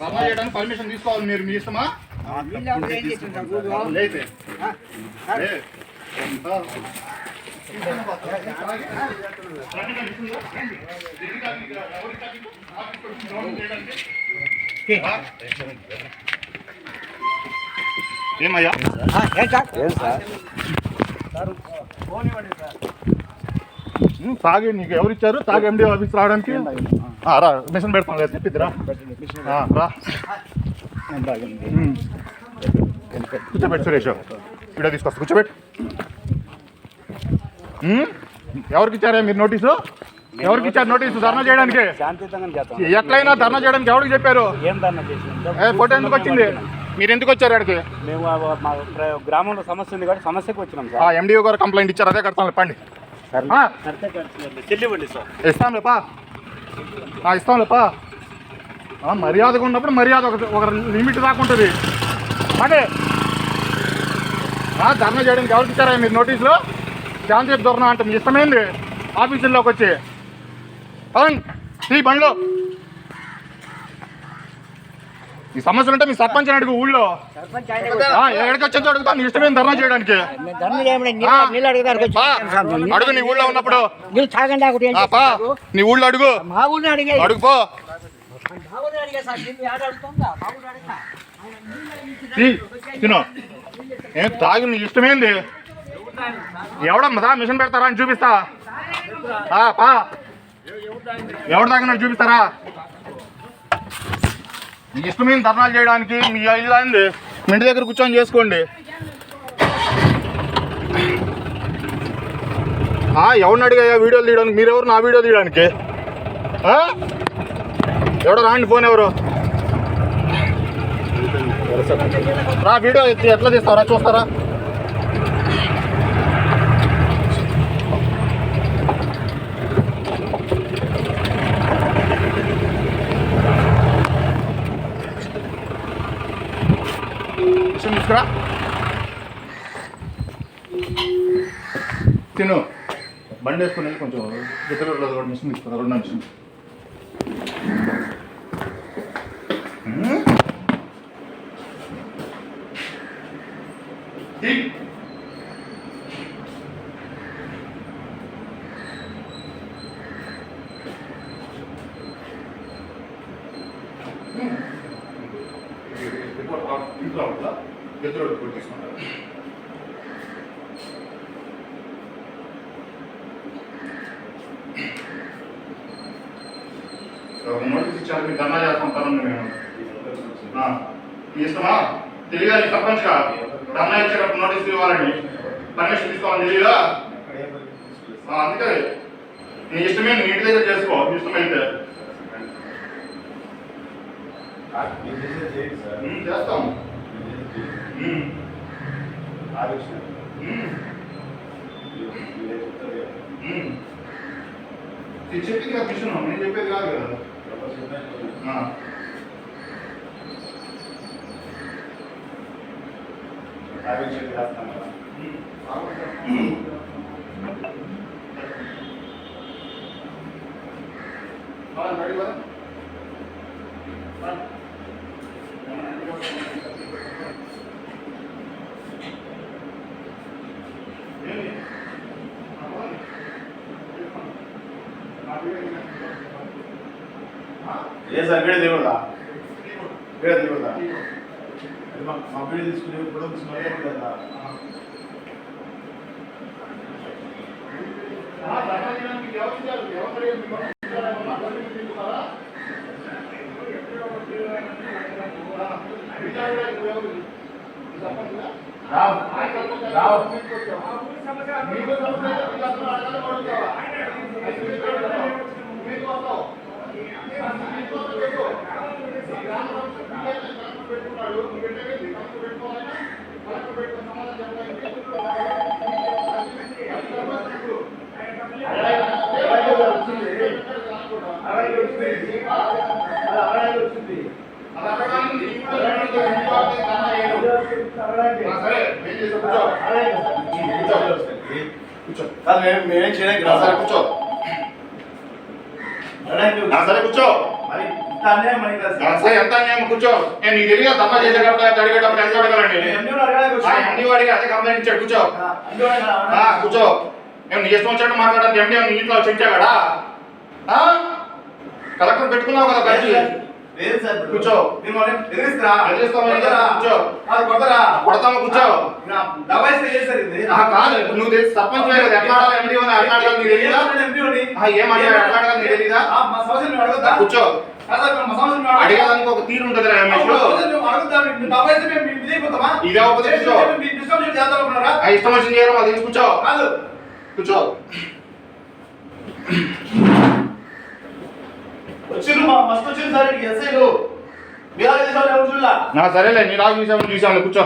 ధర్నా చేయడానికి పర్మిషన్ తీసుకోవాలి. మీరు మీ ఇష్టమా? లేదు. ఏమయ్యా? ఏం సార్? ఏం సార్ తాగి నీకు ఎవరు ఇచ్చారు తాగి ఎండి ఆఫీస్ రావడానికి? రా మిషన్ పెడతాం లేదు చెప్పింది రా. కూర్చోబెట్టు సురేష్. వీడియో తీసుకొస్తా కూర్చోబెట్టు. ఎవరికి ఇచ్చారా మీరు నోటీసు? ఎవరికి ఇచ్చారు నోటీసు ధర్నా చేయడానికి? ఎట్లయినా ధర్నా చేయడానికి ఎవరికి చెప్పారు? ఫోటో ఎందుకు వచ్చింది? మీరు ఎందుకు వచ్చారు అక్కడికి మేము మా గ్రామంలో సమస్య ఉంది కాబట్టి సమస్యకు వచ్చినాం సార్. ఎండిఓ గారు కంప్లైంట్ ఇచ్చారు అదే కడతాం పండి ఆ. చెల్లివ్వండి సార్. ఇస్తాంలేపా ఆ, ఇస్తాంలేపా మర్యాదగా ఉన్నప్పుడు మర్యాద ఒక ఒక లిమిట్ దాకా ఉంటుంది. అంటే ధర్నా చేయడానికి ఎవరికి ఇచ్చారా మీరు నోటీసులో? శాంతి ధర్నా అంటే మీ ఇష్టమైంది. ఆఫీసుల్లోకి వచ్చి. అవును ఈ బండ్లో. ఈ సమస్యలు ఉంటే మీ సర్పంచ్ అడుగు ఊళ్ళో. ఎక్కడికి అడుగుతా. మీ ఇష్టమైన ధర్నా చేయడానికి. అడుగు నీ ఊళ్ళో ఉన్నప్పుడు? నీ ఊళ్ళో అడుగు. అడిగే. పో. ఏం తాగి నీ ఇష్టమేంది ఎవడమ్మదా మిషన్ పెడతారా? అని చూపిస్తా. పా. ఎవడు తాగినట్టు చూపిస్తారా? మీ ఇష్టమైన ధర్నాలు చేయడానికి మీ ఇల్లు అయింది మీ ఇంటి దగ్గర కూర్చొని చేసుకోండి. ఎవరిని అడిగా వీడియోలు తీయడానికి? మీరెవరు? నా వీడియో తీయడానికి. ఆ? ఎవడో రాండి ఫోన్ ఎవరు? రా వీడియో ఎట్లా తీస్తారా చూస్తారా? మిషన్ తీసుకురా తిను. బండి వేసుకుని వెళ్ళి కొంచెం దగ్గర కూడా మిషన్ తీసుకురా రెండు మిషన్. ఇంట్లో ఉంటుందా ఎదురు తీసుకుంటారు నోటీస్ ఇచ్చారు మీరు ధర్నా చేస్తాం తరండి మేము ఆ, మీ ఇష్టమా? తెలియాలి సర్పంచ్గా. ధర్నా ఇచ్చేటప్పుడు నోటీస్ ఇవ్వాలండి పర్మిషన్ తీసుకోవాలని తెలియదా? అందుకే. నీ ఇష్టమే నీ ఇంటి దగ్గర చేసుకో ఇష్టమైతే. ఉమ్, చేస్తాం ఉమ్, చెప్పింది కదా విషయం నేను చెప్పేది కాదు కదా ఆ. ఆ, రెడీ కదా? ఆ. ఏంటి? ఆ, పోనీ. ఆ, వీడియో ఆ? ఏ సార్ వీడియో దిగుదా. వీడియో దిగుదా. మా వీడియో తీసుకుని ఫోటో తీసుకుని కదా? రావు? రావు మీకు సమస్య వస్తావు. కూర్చో. కూర్చో. కూర్చో. అలాగే ఆ, సరే కూర్చో. సార్ ఎంత అన్యాయం కూర్చో నేను నీకు తెలియదు దమ్మ చేసేటప్పుడు అడిగేటప్పుడు ఎంత అడగాలండి నేను ఎండి వాడు అడగడానికి ఆ వచ్చాను. ఎండి వాడికి అదే కంప్లైంట్ ఇచ్చాడు కూర్చో. కూర్చో మేము నీ ఇష్టం వచ్చినట్టు మాట్లాడడానికి ఎండి ఇంట్లో చెంచాడా కలెక్టర్ పెట్టుకున్నావు కదా ఖర్చు. లేదు సార్. కూర్చో. మీరు మనల్ని బెదిరిస్తారా? బెదిరిస్తాం మరి. కొడతారా? కూర్చో. అది కొడతారా? కొడతామా కూర్చో దబాయిస్తే ఏం సార్ ఇది? ఆ, కాదు నువ్వు తెలిసి సర్పంచ్ కదా ఎట్లా ఆడాలి ఎండి ఎట్లా ఆడాలి నీకు తెలీదా ఏమన్నా ఎండి వాడిని? ఆ, ఏం అడగాలి, ఎట్లా అడగాలి నీకు తెలీదా? ఆ, మా సమస్యలు మేము అడగొద్దా? కూర్చో? అడిగేదానికి ఒక తీరు ఉంటుంది? ఇదే ఇష్టం చేయడం అది తెలిసి కూర్చో. కూర్చో వచ్చిర్రు మా మస్తు వచ్చింది సార్ ఎస్ఐలు మీరు చేసే నా సరేలే నీ రాజు చూసాము చూసాము కూర్చో.